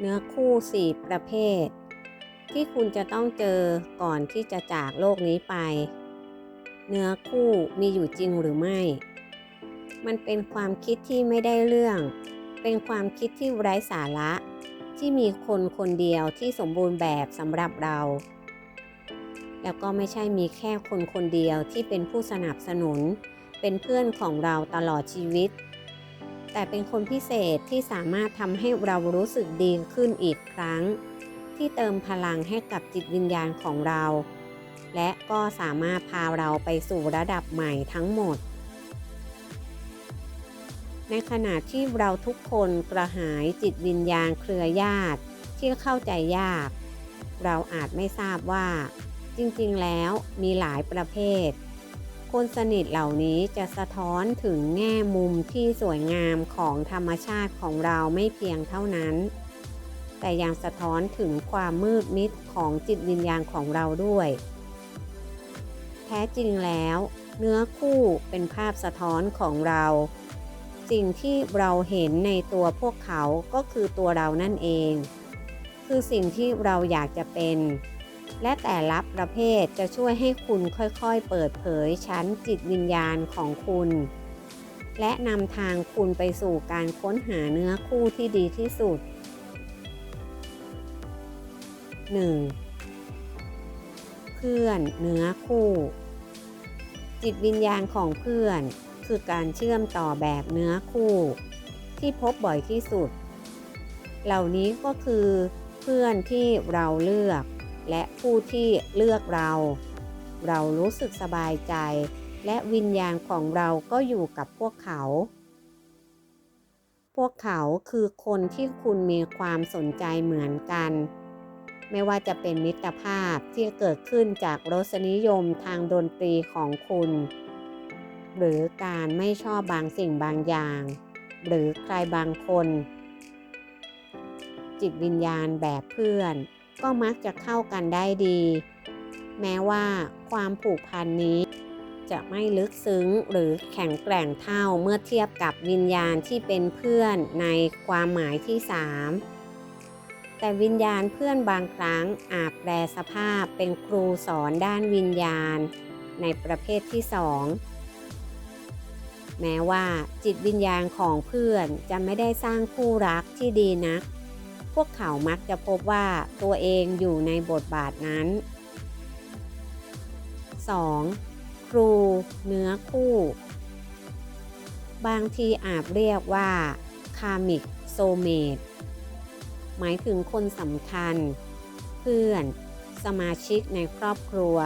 เนื้อคู่สี่ประเภท ที่คุณจะต้องเจอก่อนที่จะจากโลกนี้ไป เนื้อคู่มีอยู่จริงหรือไม่ มันเป็นความคิดที่ไม่ได้เรื่อง เป็นความคิดที่ไร้สาระ ที่มีคนคนเดียวที่สมบูรณ์แบบสำหรับเรา แล้วก็ไม่ใช่มีแค่คนคนเดียวที่เป็นผู้สนับสนุน เป็นเพื่อนของเราตลอดชีวิต แต่เป็นคนพิเศษที่สามารถทำให้เรารู้สึกดีขึ้นอีกครั้ง ที่เติมพลังให้กับจิตวิญญาณของเรา และก็สามารถพาเราไปสู่ระดับใหม่ทั้งหมด ในขณะที่เราทุกคนกระหายจิตวิญญาณเครือญาติที่เข้าใจยาก เราอาจไม่ทราบว่า จริงๆ แล้วมีหลายประเภท คนสนิทเหล่านี้จะสะท้อนถึงแง่มุมที่สวยงามของธรรมชาติของเราไม่เพียงเท่านั้น แต่ยังสะท้อนถึงความมืดมิดของจิตวิญญาณของเราด้วย แท้จริงแล้ว เนื้อคู่เป็นภาพสะท้อนของเรา สิ่งที่เราเห็นในตัวพวกเขาก็คือตัวเรานั่นเอง คือสิ่งที่เราอยากจะเป็น และแต่ละประเภทจะช่วยให้คุณค่อยๆ เปิดเผยชั้นจิตวิญญาณของคุณ และนำทางคุณไปสู่การค้นหาเนื้อคู่ที่ดีที่สุด 1. เพื่อนเนื้อคู่ จิตวิญญาณของเพื่อน คือการเชื่อมต่อแบบเนื้อคู่ ที่พบบ่อยที่สุด เหล่านี้ก็คือเพื่อนที่เราเลือก และผู้ที่เลือกเรา เรารู้สึกสบายใจ และวิญญาณของเราก็อยู่กับพวกเขา พวกเขาคือคนที่คุณมีความสนใจเหมือนกัน ไม่ว่าจะเป็นมิตรภาพที่เกิดขึ้นจากรสนิยมทางดนตรีของคุณ หรือการไม่ชอบบางสิ่งบางอย่าง หรือใครบางคนจิตวิญญาณแบบเพื่อน ก็มักจะเข้ากันได้ดี แม้ว่าความผูกพันนี้ จะไม่ลึกซึ้งหรือแข็งแกร่งเท่าเมื่อเทียบกับวิญญาณที่เป็นเพื่อนในความหมายที่3แต่วิญญาณเพื่อนบางครั้งอาจแปลสภาพเป็นครูสอนด้านวิญญาณ ในประเภทที่2แม้ว่าจิตวิญญาณของเพื่อนจะไม่ได้สร้างคู่รักที่ดีนัก พวกเขามักจะพบว่าตัวเองอยู่ในบทบาทนั้น 2. ครู เนื้อคู่ บางทีอาจเรียกว่าคามิกโซเมตหมายถึงคนสำคัญ เพื่อน สมาชิกในครอบครัว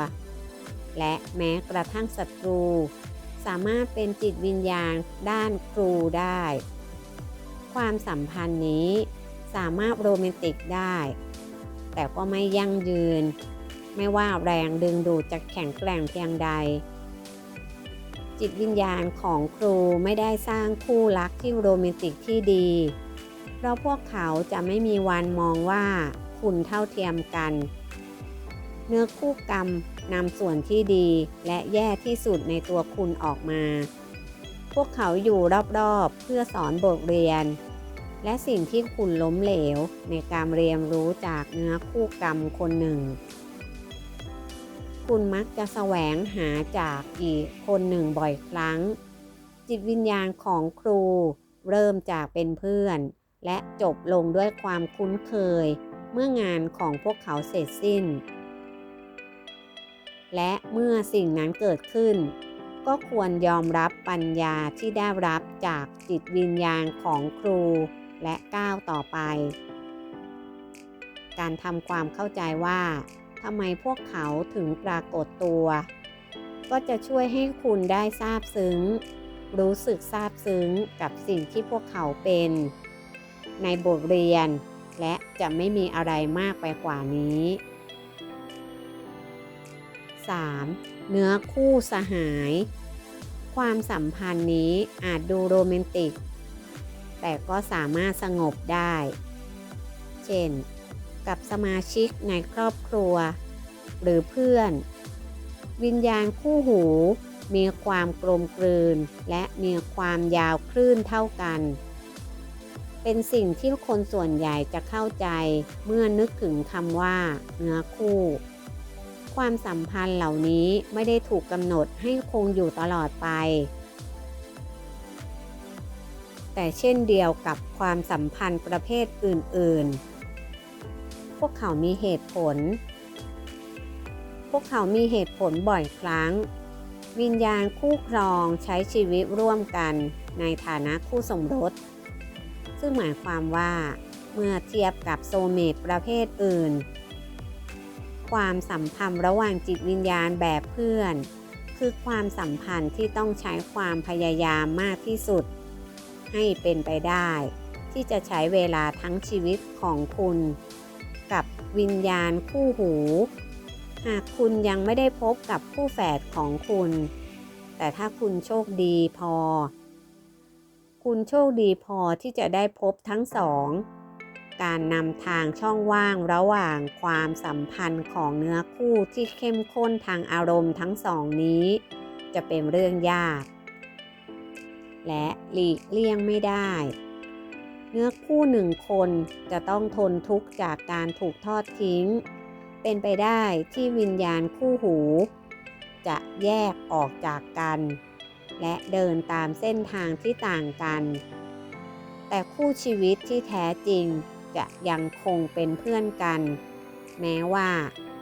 และแม้กระทั่งศัตรู สามารถเป็นจิตวิญญาณด้านครูได้ ความสัมพันธ์นี้ สามารถโรแมนติกได้ แต่ก็ไม่ยั่งยืน ไม่ว่าแรงดึงดูดจะแข็งแกร่งเพียงใด จิตวิญญาณของครูไม่ได้สร้างคู่รักที่โรแมนติกที่ดี เพราะพวกเขาจะไม่มีวันมองว่าคุณเท่าเทียมกัน เนื้อคู่กรรมนำส่วนที่ดีและแย่ที่สุดในตัวคุณออกมา พวกเขาอยู่รอบๆ เพื่อสอนบทเรียน และสิ่งที่คุณล้มเหลวในการเรียนรู้จากเนื้อคู่กรรมคนหนึ่ง คุณมักจะแสวงหาจากอีกคนหนึ่งบ่อยครั้ง จิตวิญญาณของครูเริ่มจากเป็นเพื่อน และจบลงด้วยความคุ้นเคย เมื่องานของพวกเขาเสร็จสิ้น และเมื่อสิ่งนั้นเกิดขึ้น ก็ควรยอมรับปัญญาที่ได้รับจากจิตวิญญาณของครู และก้าวต่อไป การทำความเข้าใจว่าทำไมพวกเขาถึงปรากฏตัว ก็จะช่วยให้คุณได้ทราบซึ้ง รู้สึกซาบซึ้งกับสิ่งที่พวกเขาเป็น ในบทเรียน และจะไม่มีอะไรมากไปกว่านี้ 3. เนื้อคู่สหาย ความสัมพันธ์นี้อาจดูโรแมนติก แต่ก็สามารถสงบได้ เช่น กับสมาชิกในครอบครัว หรือเพื่อน วิญญาณคู่หู มีความกลมกลืน และมีความยาวคลื่นเท่ากัน เป็นสิ่งที่คนส่วนใหญ่จะเข้าใจเมื่อนึกถึงคำว่า เนื้อคู่ความสัมพันธ์เหล่านี้ไม่ได้ถูกกำหนดให้คงอยู่ตลอดไป แต่เช่นเดียวกับความสัมพันธ์ประเภทอื่น ๆ พวกเขามีเหตุผล พวกเขามีเหตุผลบ่อยครั้ง วิญญาณคู่ครองใช้ชีวิตร่วมกันในฐานะคู่สมรส ซึ่งหมายความว่าเมื่อเทียบกับโซเมตประเภทอื่น ความสัมพันธ์ระหว่างจิตวิญญาณแบบเพื่อน คือความสัมพันธ์ที่ต้องใช้ความพยายามมากที่สุด ให้เป็นไปได้ ที่จะใช้เวลาทั้งชีวิตของคุณ กับวิญญาณคู่หู หากคุณยังไม่ได้พบกับคู่แฝดของคุณ แต่ถ้าคุณโชคดีพอ คุณโชคดีพอที่จะได้พบทั้งสอง การนำทางช่องว่างระหว่างความสัมพันธ์ของเนื้อคู่ที่เข้มข้นทางอารมณ์ทั้งสองนี้ จะเป็นเรื่องยาก และหลีกเลี่ยงไม่ได้ เนื้อคู่หนึ่งคนจะต้องทนทุกข์จากการถูกทอดทิ้ง เป็นไปได้ที่วิญญาณคู่หู จะแยกออกจากกัน และเดินตามเส้นทางที่ต่างกัน แต่คู่ชีวิตที่แท้จริงจะยังคงเป็นเพื่อนกัน แม้ว่า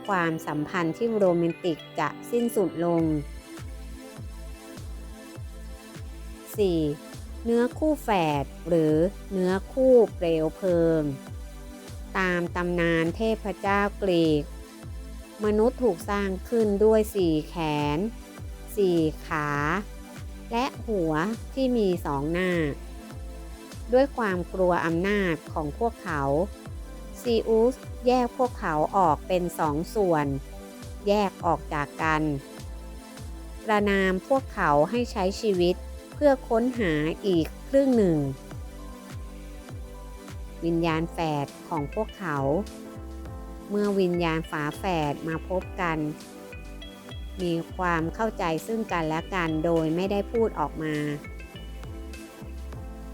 ความสัมพันธ์ที่โรแมนติกจะสิ้นสุดลง 4. เนื้อคู่แฝดหรือเนื้อคู่เปลวเพลิง ตามตำนานเทพเจ้ากรีก มนุษย์ถูกสร้างขึ้นด้วยสี่แขนสี่ขา และหัวที่มีสองหน้า ด้วยความกลัวอำนาจของพวกเขาซีอุสแยกพวกเขาออกเป็นสองส่วน แยกออกจากกัน ประนามพวกเขาให้ใช้ชีวิต พื่อค้นหาอีกครึ่งหนึ่ง วิญญาณแฝดของพวกเขา เมื่อวิญญาณฝาแฝดมาพบกัน มีความเข้าใจซึ่งกันและกันโดยไม่ได้พูดออกมา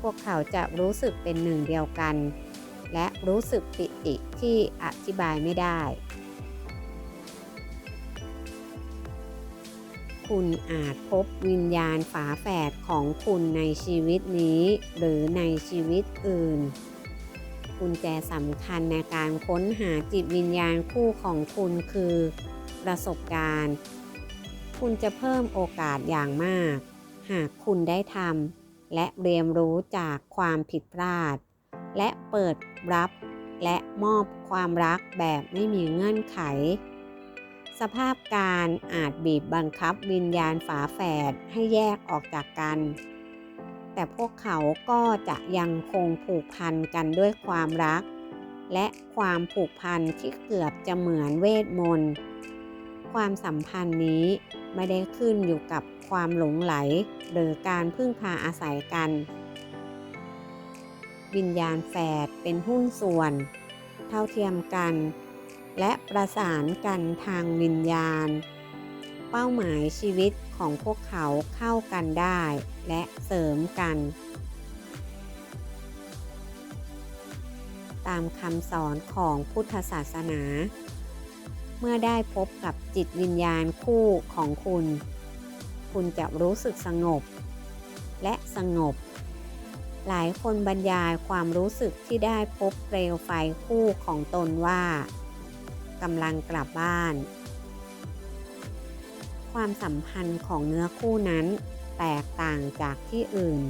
พวกเขาจะรู้สึกเป็นหนึ่งเดียวกัน และรู้สึกปิติที่อธิบายไม่ได้ คุณอาจพบวิญญาณฝาแฝดของคุณในชีวิตนี้ หรือในชีวิตอื่น กุญแจสำคัญในการค้นหาจิตวิญญาณคู่ของคุณคือ ประสบการณ์ คุณจะเพิ่มโอกาสอย่างมาก หากคุณได้ทำและเรียนรู้จากความผิดพลาด และเปิดรับและมอบความรักแบบไม่มีเงื่อนไข สภาพการอาจบีบบังคับวิญญาณฝาแฝดให้แยกออกจากกัน แต่พวกเขาก็จะยังคงผูกพันกันด้วยความรัก และความผูกพันที่เกือบจะเหมือนเวทมนต์ ความสัมพันธ์นี้ไม่ได้ขึ้นอยู่กับความหลงไหลหรือการพึ่งพาอาศัยกัน วิญญาณแฝดเป็นหุ้นส่วน เท่าเทียมกัน และประสานกันทางวิญญาณ เป้าหมายชีวิตของพวกเขาเข้ากันได้และเสริมกัน ตามคำสอนของพุทธศาสนา เมื่อได้พบกับจิตวิญญาณคู่ของคุณ คุณจะรู้สึกสงบ และสงบหลายคนบรรยายความรู้สึกที่ได้พบเปลวไฟคู่ของตนว่า กำลังกลับบ้าน ความสัมพันธ์ของเนื้อคู่นั้นแตกต่างจากที่อื่น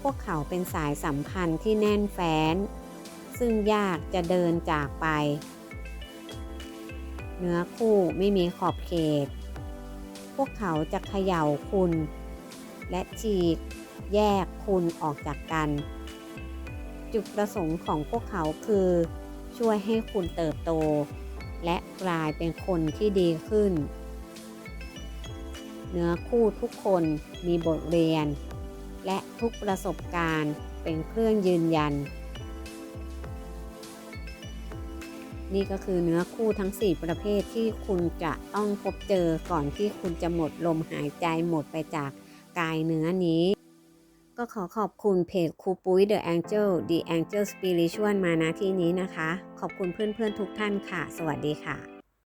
พวกเขาเป็นสายสัมพันธ์ที่แน่นแฟ้น ซึ่งยากจะเดินจากไป เนื้อคู่ไม่มีขอบเขต พวกเขาจะเขย่าคุณ และฉีกแยกคุณออกจากกัน จุดประสงค์ของพวกเขาคือ ช่วยให้คุณเติบโต และกลายเป็นคนที่ดีขึ้น เนื้อคู่ทุกคนมีบทเรียน และทุกประสบการณ์เป็นเครื่องยืนยัน นี่ก็คือเนื้อคู่ทั้ง 4 ประเภทที่คุณจะต้องพบเจอก่อนที่คุณจะหมดลมหายใจหมดไปจากกายเนื้อนี้ ขอขอบคุณเพจครูปุ้ย The Angel The Angel Spiritual มาณที่นี้นะคะ ขอบคุณเพื่อนๆทุกท่านค่ะ สวัสดีค่ะ